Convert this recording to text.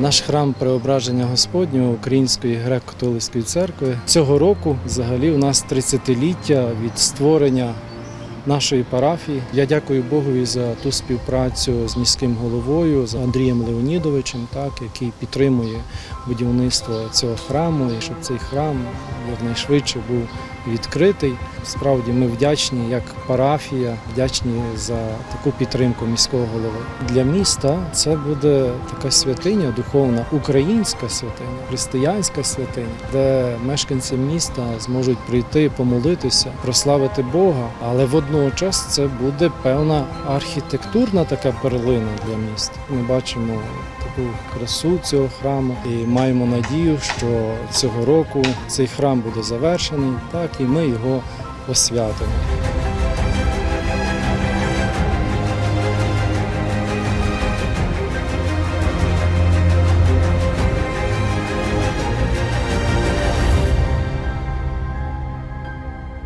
Наш храм Преображення Господнього Української греко-католицької церкви цього року взагалі у нас 30-ліття від створення нашої парафії. Я дякую Богові за ту співпрацю з міським головою, з Андрієм Леонідовичем, так, який підтримує будівництво цього храму, і щоб цей храм якнайшвидше був відкритий. Справді ми вдячні як парафія, вдячні за таку підтримку міського голови. Для міста це буде така святиня, духовна українська святиня, християнська святиня, де мешканці міста зможуть прийти, помолитися, прославити Бога. Але водночас це буде певна архітектурна така перлина для міста. Ми бачимо таку красу цього храму і маємо надію, що цього року цей храм буде завершений, так і ми його освятимо.